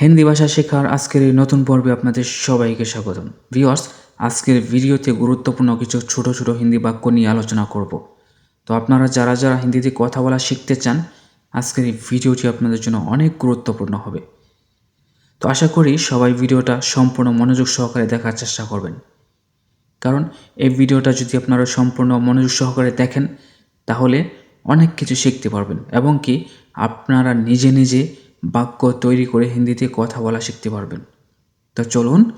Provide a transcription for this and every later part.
হিন্দি ভাষা শেখার আজকের এই নতুন পর্বে আপনাদের সবাইকে স্বাগতম। ভিওয়ার্স আজকের ভিডিওতে গুরুত্বপূর্ণ কিছু ছোট ছোট হিন্দি বাক্য নিয়ে আলোচনা করব। তো আপনারা যারা যারা হিন্দিতে কথা বলা শিখতে চান, আজকের এই ভিডিওটি আপনাদের জন্য অনেক গুরুত্বপূর্ণ হবে। তো আশা করি সবাই ভিডিওটা সম্পূর্ণ মনোযোগ সহকারে দেখার চেষ্টা করবেন। কারণ এই ভিডিওটা যদি আপনারা সম্পূর্ণ মনোযোগ সহকারে দেখেন, তাহলে অনেক কিছু শিখতে পারবেন এবং কি আপনারা নিজে নিজে বাক্য তৈরি করে হিন্দিতে কথা বলা শিখতে পারবেন। তো চলুন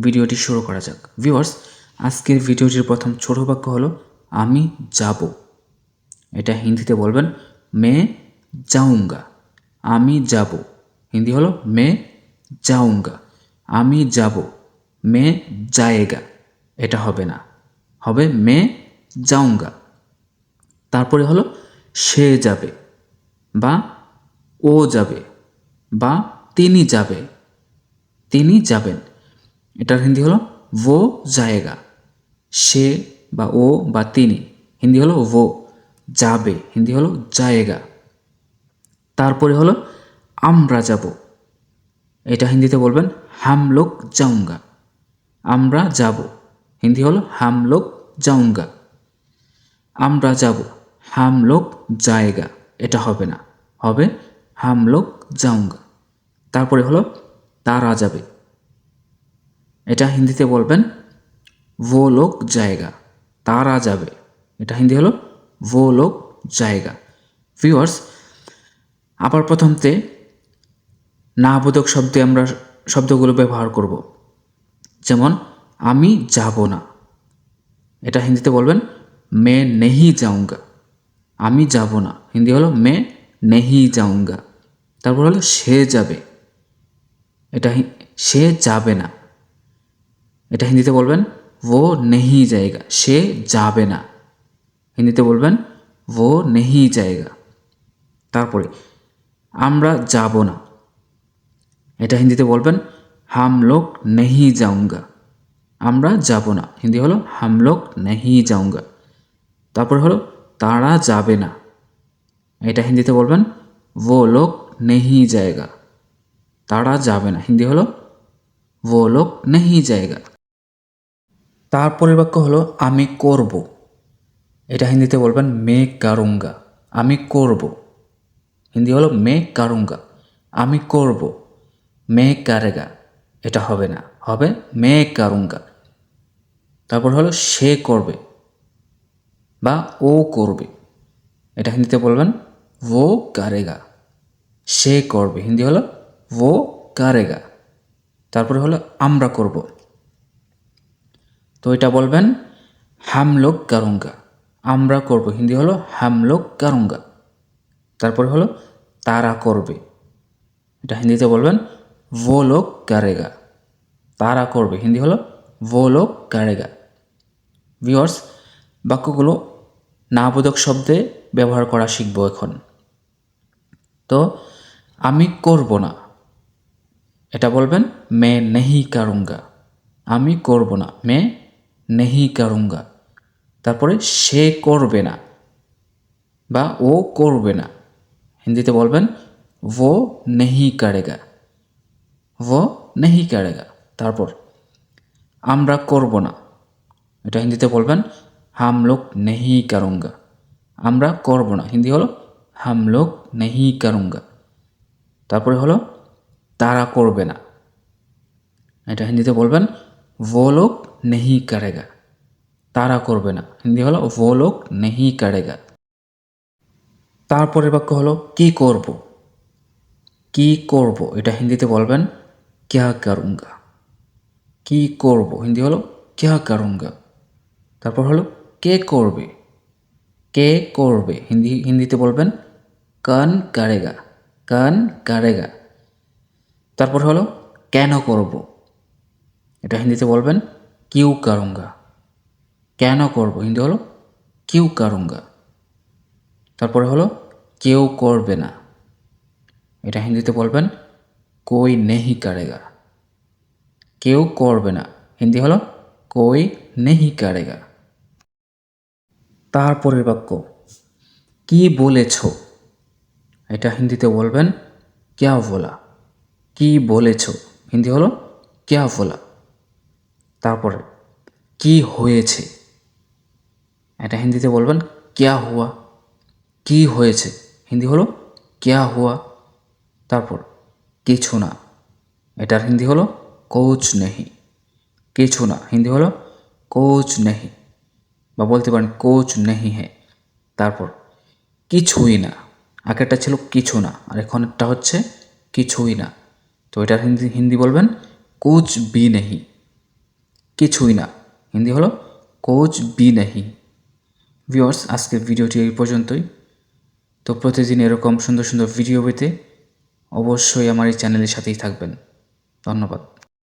ভিডিওটি শুরু করা যাক। ভিউয়ার্স, আজকের ভিডিওটির প্রথম ছোট বাক্য হলো, আমি যাব। এটা হিন্দিতে বলবেন, মে যাউঙ্গা আমি যাব। হিন্দি হলো, মে যাউঙ্গা আমি যাব। মে যায়েগা, এটা হবে না। হবে মে যাউঙ্গা তারপরে হলো, সে যাবে বা ও যাবে বা তিনি যাবে। তিনি যাবেন। এটার হিন্দি হলো ও জায়গা সে বা ও বা তিনি। হিন্দি হলো ও যাবে। হিন্দি হলো জায়গা তারপরে হলো আমরা যাব। এটা হিন্দিতে বলবেন হাম লোক যাউঙ্গা আমরা যাব। হিন্দি হলো হাম লোক যাউঙ্গা আমরা যাব। হাম লোক জায়গা এটা হবে না। হবে হাম লোক যাউঙ্গা তারপরে হলো, তারা যাবে এটা হিন্দিতে বলবেন ও লোক জায়গা। তারা যাবে এটা হিন্দি হলো ও লোক জায়গা। ভিউয়ার্স, আবার প্রথমতে না বোধক শব্দে আমরা শব্দগুলো ব্যবহার করব। যেমন, আমি যাব না। এটা হিন্দিতে বলবেন মে নেহি যাউঙ্গা আমি যাব না। হিন্দি হলো মে নেহি যাউঙ্গা তারপর হলো, সে যাবে। এটা সে যাবে না। এটা হিন্দিতে বলবেন, ও নেহি জায়গা সে যাবে না। হিন্দিতে বলবেন, ও নেহি জায়গা তারপরে, আমরা যাব না। এটা হিন্দিতে বলবেন হাম লোক নেহি যাউঙ্গা আমরা যাব না। হিন্দি হলো হাম লোক নেহি যাউঙ্গা তারপরে হলো, তারা যাবে না। এটা হিন্দিতে বলবেন, ও লোক নেহি জায়গা। তারা যাবে না। হিন্দি হলো, ও লোক নেহি জায়গা। তারপরের বাক্য হলো, আমি করব। এটা হিন্দিতে বলবেন, মে কারুঙ্গা। আমি করব। হিন্দি হলো, মে কারুঙ্গা। আমি করব। মে কারেগা। এটা হবে না। হবে, মে কারুঙ্গা। তারপর হলো, সে করবে। বা, ও করবে। এটা হিন্দিতে বলবেন ও কারেগা সে করবে হিন্দি হলো ও কারেগা তারপরে হলো আমরা করব তো এটা বলবেন হাম লোক কারুঙ্গা আমরা করব হিন্দি হলো হাম লোক কারুঙ্গা তারপরে হলো তারা করবে এটা হিন্দিতে বলবেন ও লোক কারেগা তারা করবে হিন্দি হলো ও লোক কারেগা ভিওর্স বাক্যগুলো নাবোধক শব্দে ব্যবহার করা শিখব এখন তো আমি করব না। এটা বলবেন, মে নেহি কারুঙ্গা। আমি করব না। মে নেহি কারুঙ্গা। তারপরে, সে করবে না। বা, ও করবে না। হিন্দিতে বলবেন, ও নেহি কারেগা। ও নেহি কারেগা। তারপর, আমরা করব না। এটা হিন্দিতে বলবেন হাম লোক নেহি কারুঙ্গা। আমরা করব না। হিন্দি হলো হাম লোক নেহি কারুঙ্গা তারপরে হলো তারা করবে না এটা হিন্দিতে বলবেন ও লোক নেহি কারেগা তারা করবে না হিন্দি হলো ও লোক নেহি কারেগা তারপরের বাক্য হলো কি করব কি করব এটা হিন্দিতে বলবেন ক্যা করুঙ্গা কি করব হিন্দি হলো ক্যা করুঙ্গা তারপর হলো কে করবে কে করবে? হিন্দি, হিন্দিতে বলবেন, কান কারেগা কান কারেগা। তারপর হলো, কেন করব? এটা হিন্দিতে বলবেন, কিউ কারুঙ্গা। কেন করব? হিন্দি হলো, কিউ কারুঙ্গা। তারপরে হলো, কেউ করবে না। এটা হিন্দিতে বলবেন, কই নেহি কারেগা। কেউ করবে না। হিন্দি হলো, কই নেহি কারেগা। তারপরের বাক্য, কি বলেছ? এটা হিন্দিতে বলবেন, ক্যা বলা কি বলেছ? হিন্দি হলো, ক্যা বলা তারপরে, কি হয়েছে? এটা হিন্দিতে বলবেন, ক্যা হুয়া? কি হয়েছে? হিন্দি হলো, ক্যা হুয়া? তারপর, কিছু না। এটার হিন্দি হলো কোচ নেহি। কিছু না। হিন্দি হলো কোচ নেহি। বা বলতে পারেন কোচ নেহি হ্যাঁ তারপর, কিছুই না। আগেরটা ছিল কিছু না, আর এখনটা হচ্ছে কিছুই না। তো এটার হিন্দি হিন্দি বলবেন কোচ বি নেহি কিছুই না। হিন্দি হলো কোচ বি নেহি ভিওর্স আজকের ভিডিওটি এই পর্যন্তই। তো প্রতিদিন এরকম সুন্দর সুন্দর ভিডিও পেতে অবশ্যই আমার এই চ্যানেলের সাথেই থাকবেন। ধন্যবাদ।